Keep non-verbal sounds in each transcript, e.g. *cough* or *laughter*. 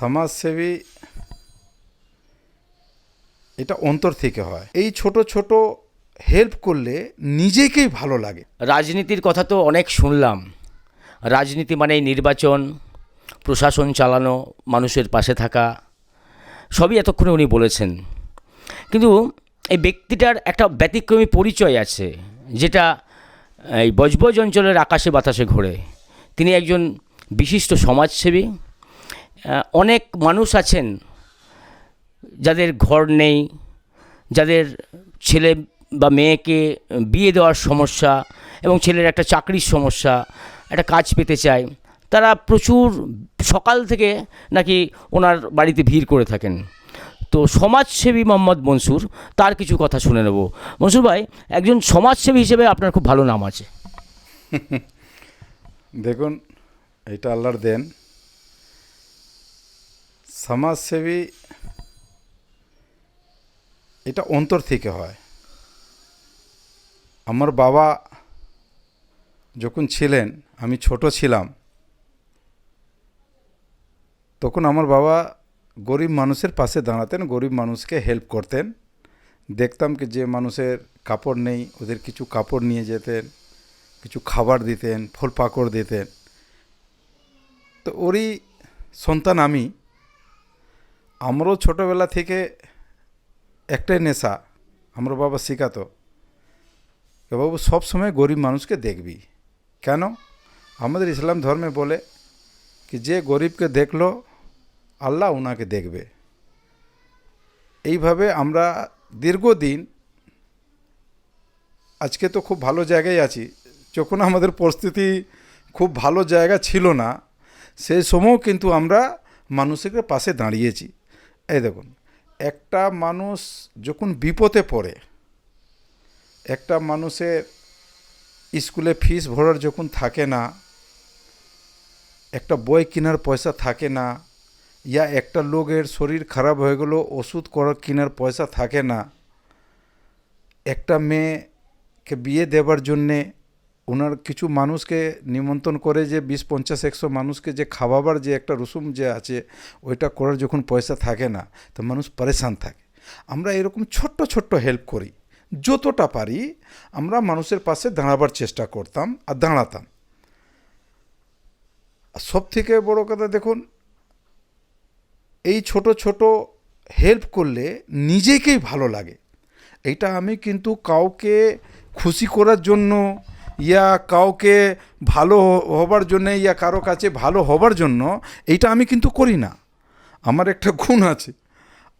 সমাজসেবী এটা অন্তর থেকে হয়। এই ছোট ছোট হেল্প করলে নিজেকেই ভালো লাগে। রাজনীতির কথা তো অনেক শুনলাম। রাজনীতি মানে নির্বাচন, প্রশাসন চালানো, মানুষের পাশে থাকা, সবই এতক্ষণে উনি বলেছেন। কিন্তু এই ব্যক্তিটার একটা ব্যতিক্রমী পরিচয় আছে, যেটা এই বজবজ অঞ্চলের আকাশে বাতাসে ঘোরে। তিনি একজন বিশিষ্ট সমাজসেবী অনেক মানুষ আছেন যাদের ঘর নেই, যাদের ছেলে বা মেয়েকে বিয়ে দেওয়ার সমস্যা এবং ছেলের একটা চাকরির সমস্যা, একটা কাজ পেতে চায়, তারা প্রচুর সকাল থেকে নাকি ওনার বাড়িতে ভিড় করে থাকেন। তো সমাজসেবী মোহাম্মদ মনসুর, তার কিছু কথা শুনে নেব। মনসুর ভাই, একজন সমাজসেবী হিসেবে আপনার খুব ভালো নাম আছে। *laughs* দেখুন, এটা আল্লাহর দেন। সমাজসেবী, এটা অন্তর থেকে হয়। আমার বাবা যখন ছিলেন, আমি ছোট ছিলাম, তখন আমার বাবা গরিব মানুষের পাশে দাঁড়াতেন, গরিব মানুষকে হেল্প করতেন। দেখতাম কি যে মানুষের কাপড় নেই, ওদের কিছু কাপড় নিয়ে যেতেন, কিছু খাবার দিতেন, ফল পাকড় দিতেন। তো ওরই সন্তান আমি আমারও ছোটোবেলা থেকে একটাই নেশা, আমার বাবা শেখাতো বাবু সবসময় গরিব মানুষকে দেখবি। কেন? আমাদের ইসলাম ধর্মে বলে কি যে গরিবকে দেখল, আল্লাহ ওনাকে দেখবে। এইভাবে আমরা দীর্ঘদিন, আজকে তো খুব ভালো জায়গায় আছি, যখন আমাদের পরিস্থিতি খুব ভালো জায়গা ছিল না, সেই সময়ও কিন্তু আমরা মানুষের পাশে দাঁড়িয়েছি। এই দেখুন, একটা মানুষ যখন বিপদে পড়ে, একটা মানুষের স্কুলে ফিস ভরার যখন থাকে না, একটা বই কেনার পয়সা থাকে না, ইয়া একটা লোকের শরীর খারাপ হয়ে গেলো ওষুধ করার কেনার পয়সা থাকে না, একটা মেয়েকে বিয়ে দেবার জন্যে ওনার কিছু মানুষকে নিমন্ত্রণ করে যে বিশ, পঞ্চাশ, একশো মানুষকে যে খাওয়াবার যে একটা রসুম যে আছে, ওইটা করার যখন পয়সা থাকে না, তো মানুষ পরেশান থাকে। আমরা এরকম ছোট্ট ছোট্ট হেল্প করি। যতটা পারি, আমরা মানুষের পাশে দাঁড়াবার চেষ্টা করতাম আর দাঁড়াতাম। সব থেকে বড় কথা দেখুন, এই ছোট ছোট হেল্প করলে নিজেকেই ভালো লাগে। এটা আমি কিন্তু কাউকে খুশি করার জন্য ইয়া কাউকে ভালো হবার জন্য, ইয়া কারও কাছে ভালো হবার জন্য, এইটা আমি কিন্তু করি না। আমার একটা গুণ আছে।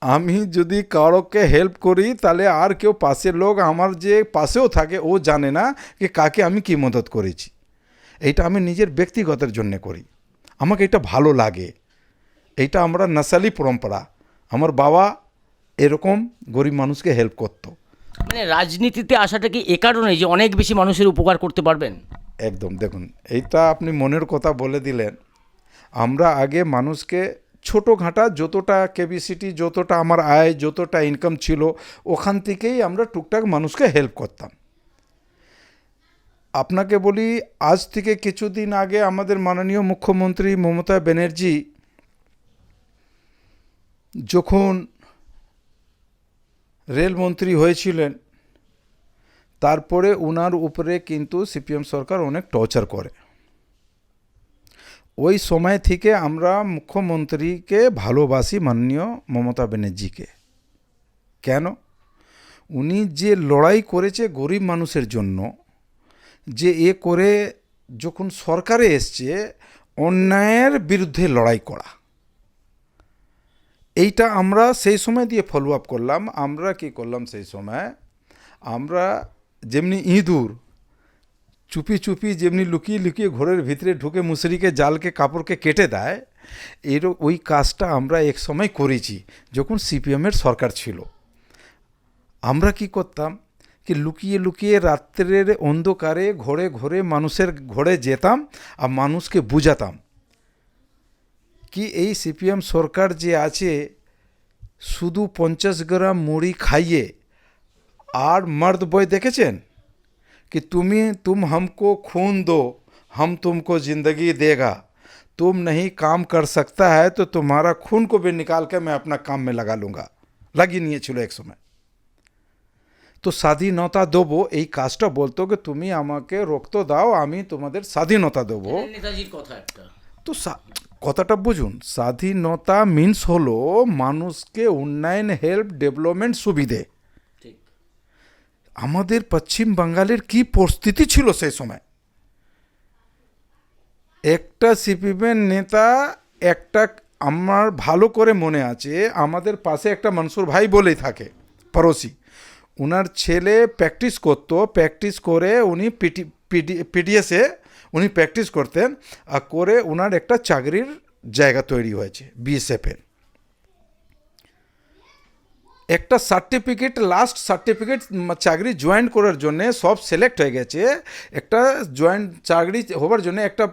আমি যদি কারোকে হেল্প করি, তাহলে আর কেউ পাশের লোক আমার যে পাশেও থাকে, ও জানে না যে কাকে আমি কী মদত করেছি। এইটা আমি নিজের ব্যক্তিগতের জন্য করি। আমাকে এটা ভালো লাগে। এইটা আমরা নাসালি পরম্পরা। আমার বাবা এরকম গরিব মানুষকে হেল্প করতো। মানে রাজনীতিতে আসাটা কি এ কারণে যে অনেক বেশি মানুষের উপকার করতে পারবেন? একদম, দেখুন, এইটা আপনি মনের কথা বলে দিলেন। আমরা আগে মানুষকে ছোটো ঘাটা, যতটা ক্যাপাসিটি যতটা আমার আয়, যতটা ইনকাম ছিল, ওখান থেকেই আমরা টুকটাক মানুষকে হেল্প করতাম। আপনাকে বলি, আজ থেকে কিছুদিন আগে আমাদের মাননীয় মুখ্যমন্ত্রী মমতা ব্যানার্জি যখন রেলমন্ত্রী হয়েছিলেন। তারপরে ওনার উপরে কিন্তু সিপিএম সরকার অনেক টর্চার করে। ওই সময় থেকে আমরা মুখ্যমন্ত্রীকে ভালোবাসি মাননীয় মমতা ব্যানার্জিকে। কেন? উনি যে লড়াই করেছে গরিব মানুষের জন্য, যে এ করে যখন সরকারে এসছে, অন্যায়ের বিরুদ্ধে লড়াই করা। এইটা আমরা সেই সময় দিয়ে ফলো আপ করলাম। আমরা কি করলাম সেই সময়? আমরা যেমনি ইঁদুর চুপি চুপি যেমনি লুকিয়ে লুকিয়ে ঘরের ভিতরে ঢুকে মুসরিকে, জালকে, কাপড়কে কেটে দেয়, এর ওই কাজটা আমরা এক সময় করেছি যখন সিপিএমের সরকার ছিল। আমরা কি করতাম কি লুকিয়ে লুকিয়ে রাত্রের অন্ধকারে ঘরে ঘরে মানুষের ঘরে যেতাম আর মানুষকে বুঝাতাম। কি এই সিপিএম সরকার যে আছে শুধু পঞ্চাশ গ্রাম মুড়ি খাইয়ে আর মর্দ বয় দেখেছেন कि तुम्हें तुम हमको खून दो हम तुमको ज़िंदगी देगा तुम नहीं काम कर सकता है तो तुम्हारा खून को भी निकाल के मैं अपना काम में लगा लूँगा লাগিয়ে নিয়েছিল এক সময় তো স্বাধীনতা দেবো এই কাজটা বলতো যে তুমি আমাকে রক্ত দাও আমি তোমাদের স্বাধীনতা দেবো নেতাজির কথা একটা তো সা- কথাটা বুঝুন স্বাধীনতা মিন্স হলো মানুষকে উন্নয়ন হেল্প ডেভেলপমেন্ট সুবিধে। আমাদের পশ্চিম বাঙালের কি পরিস্থিতি ছিল সেই সময়? একটা সিপিএমের নেতা একটা আমার ভালো করে মনে আছে আমাদের পাশে একটা মনসুর ভাই বলেই থাকে পড়োশি। ওনার ছেলে প্র্যাকটিস করতো প্র্যাকটিস করে উনি পিটি পিডি পিডিএসে উনি প্র্যাকটিস করতেন আর করে ওনার একটা চাকরির জায়গা তৈরি হয়েছে বিএসএফের একটা সার্টিফিকেট লাস্ট সার্টিফিকেট চাকরি জয়েন করার জন্যে সব সিলেক্ট হয়ে গেছে। একটা জয়েন্ট চাকরি হবার জন্য একটা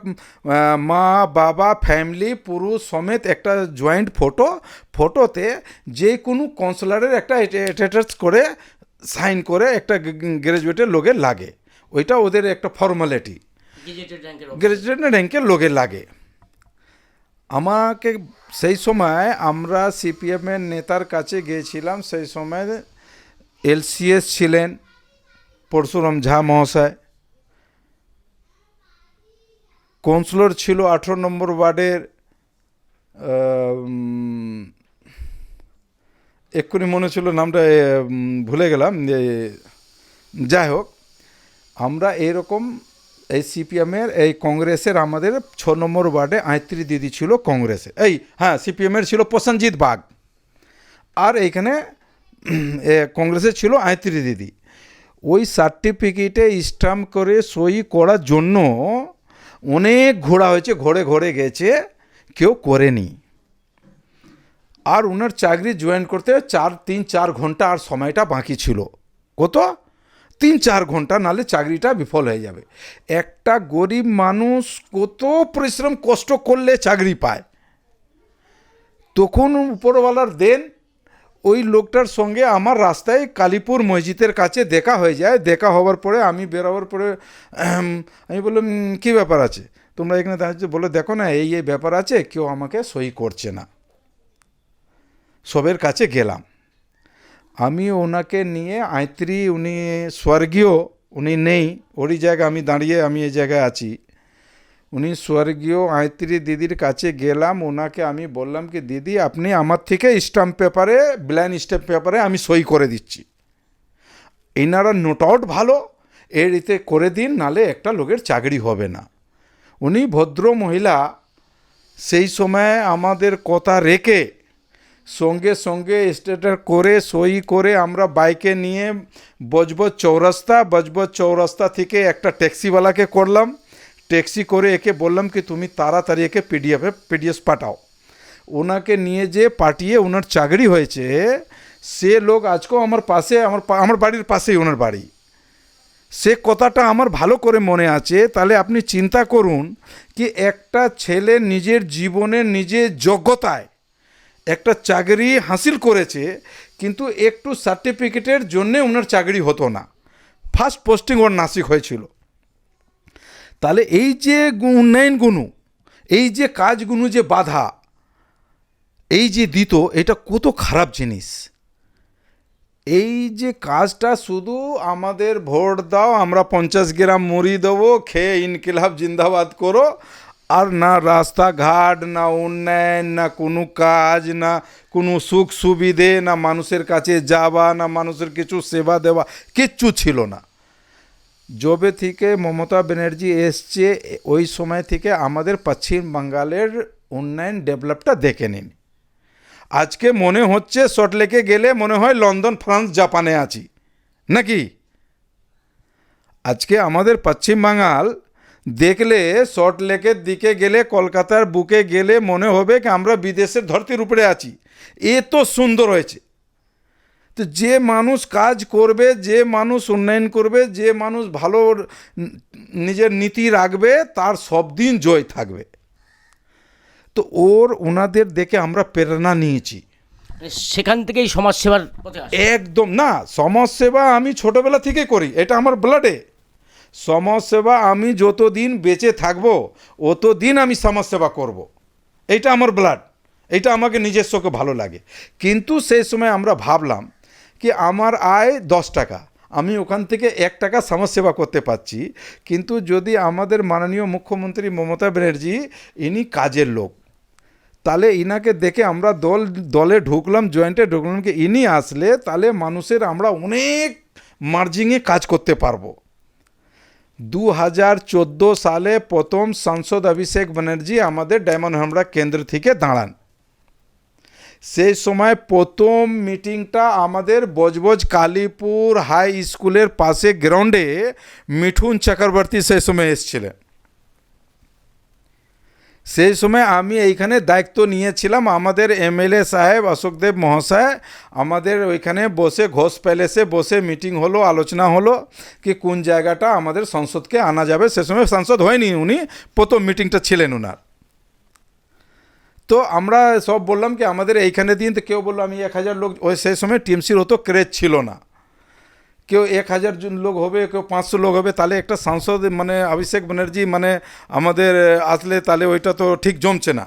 মা, বাবা ফ্যামিলি পুরুষ সমেত একটা জয়েন্ট ফটো ফটোতে যে কোনো কাউন্সিলরের একটা অ্যাটাচ করে সাইন করে একটা গ্রাজুয়েটের লোকে লাগে। ওইটা ওদের একটা ফর্মালিটি গেজেটেড র্যাঙ্কের গ্রাজুয়েট র্যাঙ্কের লোকে লাগে। আমাকে সেই সময় আমরা সিপিএমের নেতার কাছে গিয়েছিলাম, সেই সময় এলসিএস ছিলেন পরশুরাম ঝা মহাশয়। কাউন্সিলর ছিল আঠেরো নম্বর ওয়ার্ডের এক্ষুনি মনে ছিল নামটা ভুলে গেলাম যাই হোক, আমরা এরকম এই সিপিএমের এই কংগ্রেসের আমাদের ছ নম্বর ওয়ার্ডে আয়ত্রী দিদি ছিল কংগ্রেসে। এই হ্যাঁ সিপিএমের ছিল প্রসেনজিৎ বাগ। আর এইখানে কংগ্রেসের ছিল আয়ত্রী দিদি। ওই সার্টিফিকেটে স্টাম্প করে সই করার জন্য অনেক ঘোরা হয়েছে ঘোরে ঘরে গেছে, কেউ করেনি। আর ওনার চাকরি জয়েন করতে চার, তিন, চার ঘণ্টা আর সময়টা বাকি ছিল। কত? তিন চার ঘণ্টা নালে চাকরিটা বিফল হয়ে যাবে। একটা গরিব মানুষ কত পরিশ্রম কষ্ট করলে চাকরি পায়। তখন উপরওয়ালার দেন ওই লোকটার সঙ্গে আমার রাস্তায় কালীপুর মসজিদের কাছে দেখা হয়ে যায়। দেখা হওয়ার পরে আমি বেরোবার পরে আমি বললাম "উম, কী ব্যাপার আছে? তোমরা এখানে দাঁড়িয়ে বলে দেখো না এই এই ব্যাপার আছে কেউ আমাকে সই করছে না। সবের কাছে গেলাম। আমি ওনাকে নিয়ে আয়ত্রী, উনি স্বর্গীয়, উনি নেই, ওরই জায়গায় আমি দাঁড়িয়ে আমি এই জায়গায় আছি। উনি স্বর্গীয় আয়ত্রী দিদির কাছে গেলাম, ওনাকে আমি বললাম কি, দিদি, আপনি আমার থেকে স্টাম্প পেপারে, ব্ল্যান স্ট্যাম্প পেপারে আমি সই করে দিচ্ছি। এনারা নোট আউট ভালো, এর এতে করে দিন, নালে একটা লোকের চাকরি হবে না। উনি ভদ্র মহিলা, সেই সময় আমাদের কথা রেখে সঙ্গে সঙ্গে স্টেটার করে, সই করে আমরা বাইকে নিয়ে বজবজ চৌরাস্তা বজবজ চৌরাস্তা থেকে একটা ট্যাক্সিওয়ালাকে করলাম। ট্যাক্সি করে একে বললাম কি, তুমি তাড়াতাড়ি একে পিডিএফে পিডিএস পাঠাও। ওনাকে নিয়ে যে পাঠিয়ে ওনার চাকরি হয়েছে, সে লোক আজকেও আমার পাশে, আমার আমার বাড়ির পাশেই ওনার বাড়ি। সে কথাটা আমার ভালো করে মনে আছে, তাহলে আপনি চিন্তা করুন কি একটা ছেলে নিজের জীবনে নিজের যোগ্যতায় একটা চাকরি হাসিল করেছে, কিন্তু একটু সার্টিফিকেটের জন্যে ওনার চাকরি হতো না। ফার্স্ট পোস্টিং ওর নাসিক হয়েছিল। তাহলে এই যে উন্নয়নগুলো এই যে কাজগুলো যে বাধা, এই যে দিত, এটা কত খারাপ জিনিস। এই যে কাজটা শুধু আমাদের ভোট দাও, আমরা পঞ্চাশ গ্রাম মুড়ি দেবো, খেয়ে ইনকিলাব জিন্দাবাদ করো আর না রাস্তাঘাট, না উন্নয়ন, না কোনো কাজ, না কোনো সুখ সুবিধে, না মানুষের কাছে যাওয়া, না মানুষের কিছু সেবা দেওয়া, কিচ্ছু ছিল না। যবে থেকে মমতা ব্যানার্জি এসছে, ওই সময় থেকে আমাদের পশ্চিম বাঙ্গালের উন্নয়ন ডেভেলপটা দেখে নিন। আজকে মনে হচ্ছে সল্টলেকে গেলে মনে হয় লন্ডন, ফ্রান্স, জাপানে আছি। নাকি? আজকে আমাদের পশ্চিম বাঙাল দেখলে সল্টলেকের দিকে গেলে কলকাতার বুকে গেলে মনে হবে কি আমরা বিদেশের ধরতির উপরে আছি। এত সুন্দর হয়েছে। তো যে মানুষ কাজ করবে যে মানুষ উন্নয়ন করবে যে মানুষ ভালো নিজের নীতি রাখবে তার সব দিন জয় থাকবে। তো ওর ওনাদের দেখে আমরা প্রেরণা নিয়েছি। মানে সেখান থেকেই সমাজসেবার একদম না সমাজসেবা আমি ছোটবেলা থেকে করি এটা আমার ব্লাডে সমাজসেবা আমি যতদিন বেঁচে থাকব, অতদিন আমি সমাজসেবা করব। এইটা আমার ব্লাড এইটা আমাকে নিজস্বকে ভালো লাগে। কিন্তু সেই সময় আমরা ভাবলাম কি আমার আয় দশ টাকা, আমি ওখান থেকে এক টাকা সমাজসেবা করতে পারছি। কিন্তু যদি আমাদের মাননীয় মুখ্যমন্ত্রী মমতা ব্যানার্জি ইনি কাজের লোক, তাহলে ইনাকে দেখে আমরা দল, দলে ঢুকলাম, জয়েন্টে ঢুকলাম কি ইনি আসলে তাহলে মানুষের আমরা অনেক মার্জিংয়ে কাজ করতে পারব। দু হাজার চোদ্দ সালে প্রথম সাংসদ অভিষেক ব্যানার্জি আমাদের ডায়মন্ড হামড়া কেন্দ্র থেকে দাঁড়ান। সেই সময় প্রথম মিটিংটা আমাদের বজবজ কালীপুর হাই স্কুলের পাশে গ্রাউন্ডে মিঠুন চক্রবর্তী সেই সময় এসেছিলেন। সেই সময় আমি এইখানে দায়িত্ব নিয়েছিলাম আমাদের এমএলএ সাহেব অশোকদেব মহাশয়। আমাদের ওইখানে বসে ঘোষ প্যালেসে বসে মিটিং হলো, আলোচনা হলো কি কোন জায়গাটা আমাদের সংসদকে আনা যাবে। সে সময় সাংসদ হয়নি উনি, প্রথম মিটিংটা ছিলেন ওনার তো আমরা সব বললাম কি আমাদের এইখানে দিন, তো কেউ বলল আমি এক হাজার লোক, ওই সেই সময় টিএমসির অত ক্রেজ ছিল না। কেউ এক হাজার জন লোক হবে, কেউ পাঁচশো লোক হবে, তাহলে একটা সাংসদ মানে অভিষেক ব্যানার্জি মানে আমাদের আসলে তাহলে ওইটা তো ঠিক জমছে না।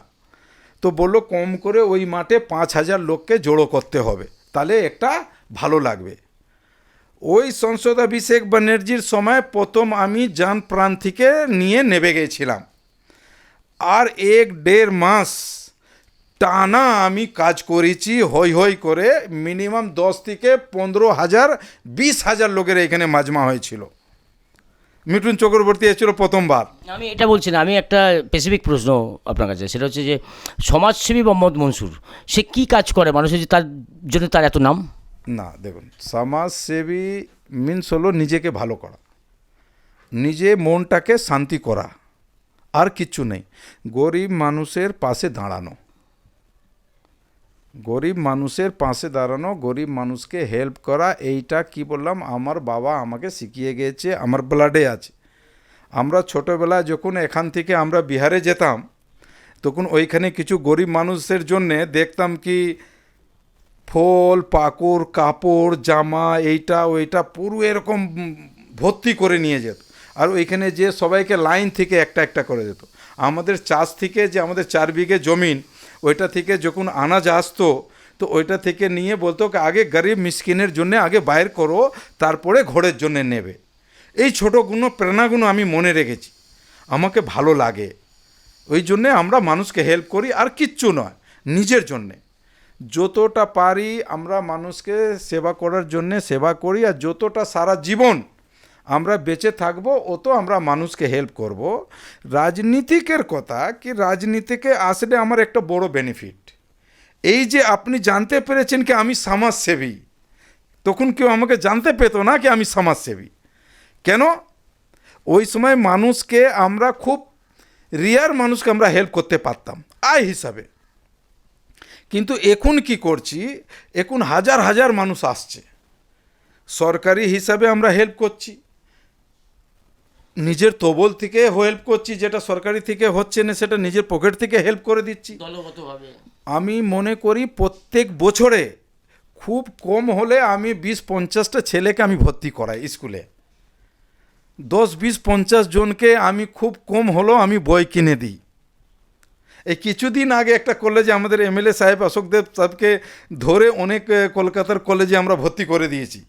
তো বলল কম করে ওই মাঠে পাঁচ হাজার লোককে জড়ো করতে হবে, তাহলে একটা ভালো লাগবে। ওই সংসদ অভিষেক ব্যানার্জির সময় প্রথম আমি যান প্রাণ থেকে নিয়ে নেবে গেছিলাম। আর এক দেড় মাস টানা আমি কাজ করেছি হই হই করে মিনিমাম দশ থেকে পনেরো হাজার বিশ হাজার লোকের এখানে মাজমা হয়েছিল। মিঠুন চক্রবর্তী এসেছিল প্রথমবার। আমি এটা বলছি না আমি একটা স্পেসিফিক প্রশ্ন আপনার কাছে সেটা হচ্ছে যে সমাজসেবী মোহাম্মদ মনসুর সে কি কাজ করে? মানুষের যে তার জন্য তার এত নাম? না দেখুন সমাজসেবী মিন্স হলো নিজেকে ভালো করা নিজে মনটাকে শান্তি করা আর কিচ্ছু নেই। গরিব মানুষের পাশে দাঁড়ানো গরিব মানুষের পাশে দাঁড়ানো, গরিব মানুষকে হেল্প করা, এইটা কি বললাম? আমার বাবা আমাকে শিখিয়ে গিয়েছে আমার ব্লাডে আছে। আমরা ছোটোবেলায় যখন এখান থেকে আমরা বিহারে যেতাম, তখন ওইখানে কিছু গরিব মানুষের জন্যে দেখতাম কি, ফল, পাকড়, কাপড়, জামা, এইটা, ওইটা পুরো এরকম ভর্তি করে নিয়ে যেত। আর ওইখানে যে সবাইকে লাইন থেকে একটা একটা করে যেত আমাদের চাষ থেকে যে আমাদের চার বিঘে জমিন ওইটা থেকে যখন আনাজ আসতো, তো ওইটা থেকে নিয়ে বলতো আগে গরিব মিসকিনের জন্য আগে বাইর করো, তারপরে ঘরের জন্য নেবে। এই ছোটোগুলো প্রেরণাগুলো আমি মনে রেখেছি। আমাকে ভালো লাগে। ওই জন্যে আমরা মানুষকে হেল্প করি, আর কিচ্ছু নয়, নিজের জন্যে। যতটা পারি আমরা মানুষকে সেবা করার জন্যে সেবা করি, আর যতটা সারা জীবন আমরা বেঁচে থাকব তো আমরা মানুষকে হেল্প করব। রাজনীতিকের কথা, কি রাজনীতিকে আসলে আমার একটা বড় বেনিফিট এই যে আপনি জানতে পেরেছেন কি আমি সমাজসেবী, তখন কেউ আমাকে জানতে পেতো না কি আমি সমাজসেবী। কেন? ওই সময় মানুষকে আমরা খুব রিয়ার মানুষকে আমরা হেল্প করতে পারতাম, আয় হিসাবে। কিন্তু এখন কি করছি? এখন হাজার হাজার মানুষ আসছে। সরকারি হিসাবে আমরা হেল্প করছি। নিজের তবল থেকে হেল্প করছি যেটা সরকারি থেকে হচ্ছে না সেটা নিজের পকেট থেকে হেল্প করে দিচ্ছি। আমি মনে করি প্রত্যেক বছরে খুব কম হলে আমি বিশ পঞ্চাশটা ছেলেকে আমি ভর্তি করাই স্কুলে। দশ বিশ পঞ্চাশ জনকে আমি খুব কম হলেও আমি বই কিনে দিই। এই কিছুদিন আগে একটা কলেজে আমাদের এমএলএ সাহেব অশোকদেব সাহেবকে ধরে অনেক কলকাতার কলেজে আমরা ভর্তি করে দিয়েছি।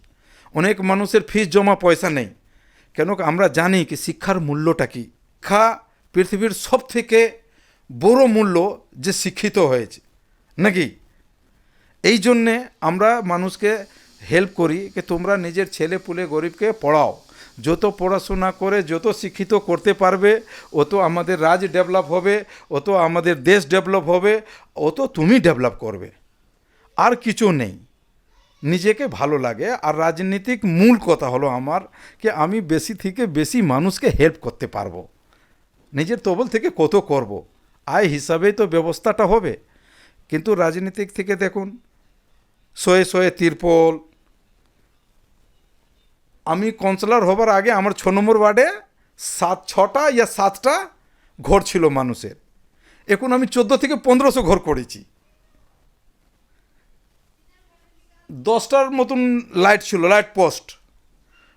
অনেক মানুষের ফিস জমা পয়সা নেই। কেন আমরা জানি কি শিক্ষার মূল্যটা কী। শিক্ষা পৃথিবীর সব থেকে বড় মূল্য যে শিক্ষিত হয়েছে, নাকি? এই জন্যে আমরা মানুষকে হেল্প করি যে তোমরা নিজের ছেলে পুলে গরিবকে পড়াও। যত পড়াশোনা করে যত শিক্ষিত করতে পারবে, অত আমাদের রাজ ডেভেলপ হবে, অত আমাদের দেশ ডেভেলপ হবে, অত তুমি ডেভেলপ করবে। আর কিছু নেই। নিজেকে ভালো লাগে আর রাজনীতিক মূল কথা হলো আমার কি আমি বেশি থেকে বেশি মানুষকে হেল্প করতে পারব। নিজের তবল থেকে কত করব? আয় হিসাবেই তো ব্যবস্থাটা হবে। কিন্তু রাজনীতিক থেকে দেখুন, শয়ে শয়ে তিরপল। আমি কাউন্সিলর হবার আগে আমার ছ নম্বর ওয়ার্ডে সাত ছটা ইয়া সাতটা ঘর ছিল মানুষের। এখন আমি চোদ্দ থেকে পনেরোশো ঘর করেছি। দশটার মতন লাইট ছিল লাইট পোস্ট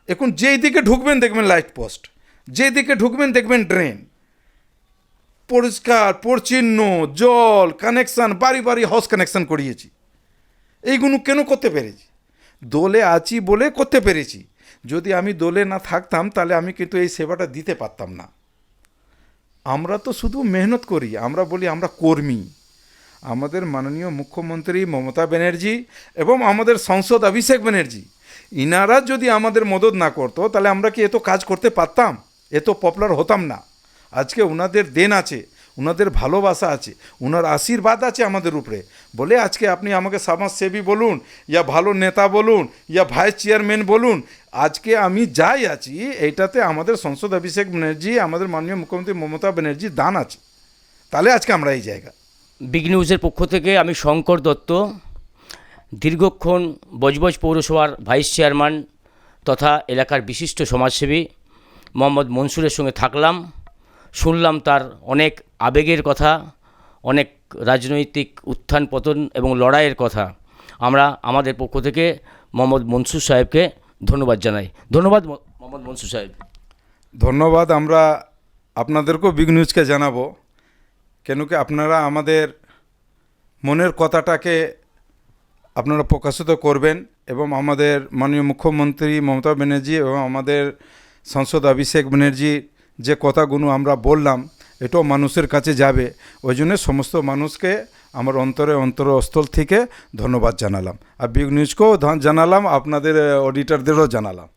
এখন যেই দিকে ঢুকবেন দেখবেন লাইট পোস্ট যেই দিকে ঢুকবেন দেখবেন ড্রেন পরিষ্কার, পরিচ্ছন্ন, জল কানেকশান বাড়ি বাড়ি হাউস কানেকশান করিয়েছি। এইগুলো কেন করতে পেরেছি? দোলে আছি বলে করতে পেরেছি। যদি আমি দোলে না থাকতাম, তাহলে আমি কিন্তু এই সেবাটা দিতে পারতাম না। আমরা তো শুধু মেহনত করি, আমরা বলি আমরা কর্মী। আমাদের মাননীয় মুখ্যমন্ত্রী মমতা ব্যানার্জি এবং আমাদের সংসদ অভিষেক ব্যানার্জি, ইনারা যদি আমাদের মদত না করতো, তাহলে আমরা কি এত কাজ করতে পারতাম? এত পপুলার হতাম না। আজকে ওনাদের দেন আছে ওনাদের ভালোবাসা আছে ওনার আশীর্বাদ আছে আমাদের উপরে। বলে আজকে আপনি আমাকে সমাজসেবী বলুন, ইয়া ভালো নেতা বলুন, ইয়া ভাইস চেয়ারম্যান বলুন, আজকে আমি যাই আছি এইটাতে আমাদের সংসদ অভিষেক ব্যানার্জি, আমাদের মাননীয় মুখ্যমন্ত্রী মমতা ব্যানার্জি দান আছে। তাহলে আজকে আমরা এই জায়গা। বিগ নিউজের পক্ষ থেকে আমি শঙ্কর দত্ত, দীর্ঘক্ষণ বজবজ পৌরসভার ভাইস চেয়ারম্যান তথা এলাকার বিশিষ্ট সমাজসেবী মোহাম্মদ মনসুরের সঙ্গে থাকলাম। শুনলাম তার অনেক আবেগের কথা, অনেক রাজনৈতিক উত্থান পতন এবং লড়াইয়ের কথা। আমরা আমাদের পক্ষ থেকে মোহাম্মদ মনসুর সাহেবকে ধন্যবাদ জানাই। ধন্যবাদ মোহাম্মদ মনসুর সাহেব। ধন্যবাদ, আমরা আপনাদেরকেও বিগ নিউজকে জানাব। কেন কি আপনারা আমাদের মনের কথাটাকে আপনারা প্রকাশিত করবেন এবং আমাদের মাননীয় মুখ্যমন্ত্রী মমতা ব্যানার্জি এবং আমাদের সংসদ অভিষেক ব্যানার্জি যে কথাগুলো আমরা বললাম, এটাও মানুষের কাছে যাবে। ওই জন্য সমস্ত মানুষকে আমার অন্তরে অন্তরস্থল থেকে ধন্যবাদ জানালাম। আর বিগ নিউজকেও জানালাম, আপনাদের অডিটরদেরও জানালাম।